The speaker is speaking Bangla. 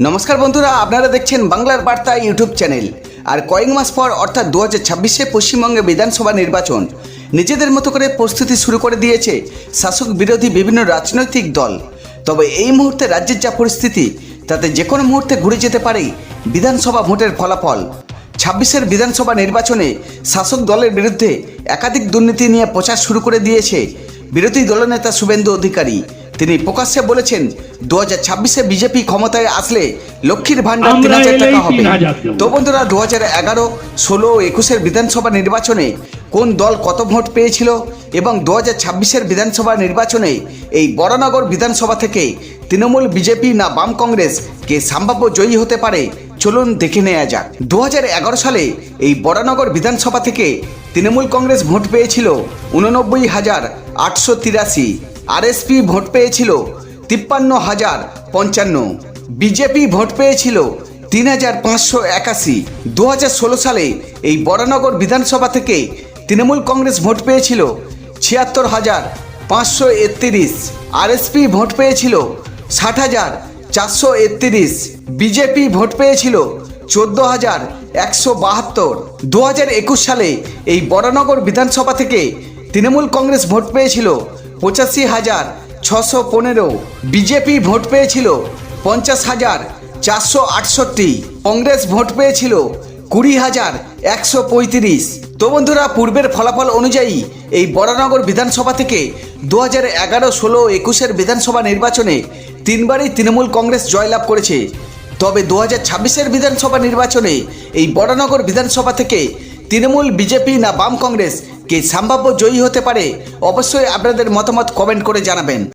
নমস্কার বন্ধুরা, আপনারা দেখছেন বাংলার বার্তা ইউটিউব চ্যানেল। আর কয়েক মাস পর, অর্থাৎ দু হাজার ছাব্বিশে পশ্চিমবঙ্গে বিধানসভা নির্বাচন, নিজেদের মতো করে প্রস্তুতি শুরু করে দিয়েছে শাসক বিরোধী বিভিন্ন রাজনৈতিক দল। তবে এই মুহূর্তে রাজ্যের যা পরিস্থিতি, তাতে যে কোনো মুহূর্তে ঘুরে যেতে পারে বিধানসভা ভোটের ফলাফল। ছাব্বিশের বিধানসভা নির্বাচনে শাসক দলের বিরুদ্ধে একাধিক দুর্নীতি নিয়ে প্রচার শুরু করে দিয়েছে বিরোধী দলনেতা শুভেন্দু অধিকারী। তিনি প্রকাশ্যে বলেছেন দু হাজার ছাব্বিশে বিজেপি ক্ষমতায় আসলে লক্ষ্মীর ভাণ্ডার তিন হাজার টাকা হবে। 3,000 দেবো। তো বন্ধুরা দু হাজার এগারো ষোলো একুশের বিধানসভা নির্বাচনে কোন দল কত ভোট পেয়েছিল এবং দু হাজার ছাব্বিশের বিধানসভা নির্বাচনে এই বরানগর বিধানসভা থেকে তৃণমূল বিজেপি না বাম কংগ্রেস কে সম্ভাব্য জয়ী হতে পারে? চলুন দেখে নেওয়া যাক। দু হাজার এগারো সালে এই বরানগর বিধানসভা থেকে তৃণমূল কংগ্রেস ভোট পেয়েছিল উননব্বই হাজার আটশো তিরাশি। আরএসপি ভোট পেয়েছিল তিপ্পান্ন হাজার পঞ্চান্ন। বিজেপি ভোট পেয়েছিল তিন হাজার পাঁচশো একাশি। দু হাজার ষোলো সালে এই বরানগর বিধানসভা থেকে তৃণমূল কংগ্রেস ভোট পেয়েছিল ছিয়াত্তর হাজার পাঁচশো একত্রিশ। আরএসপি ভোট পেয়েছিল ষাট হাজার চারশো একত্রিশ। বিজেপি ভোট পেয়েছিল চোদ্দ হাজার একশো বাহাত্তর। দু হাজার একুশ সালে এই বরানগর বিধানসভা থেকে তৃণমূল কংগ্রেস ভোট পেয়েছিল পঁচাশি হাজার ছশো পনেরো বিজেপি ভোট পেয়েছিল, পঞ্চাশ হাজার চারশো আটষট্টি। কংগ্রেস ভোট পেয়েছিল, কুড়ি হাজার একশো পঁয়ত্রিশ। তো বন্ধুরা, পূর্বের ফলাফল অনুযায়ী এই বরানগর বিধানসভা থেকে দু হাজার এগারো ষোলো একুশের বিধানসভা নির্বাচনে তিনবারই তৃণমূল কংগ্রেস জয়লাভ করেছে। তবে দু হাজার ছাব্বিশের বিধানসভা নির্বাচনে এই বরানগর বিধানসভা থেকে তৃণমূল বিজেপি না বাম কংগ্রেস কে সম্ভাব্য জয়ী হতে পারে? অবশ্যই আপনাদের মতামত কমেন্ট করে জানাবেন।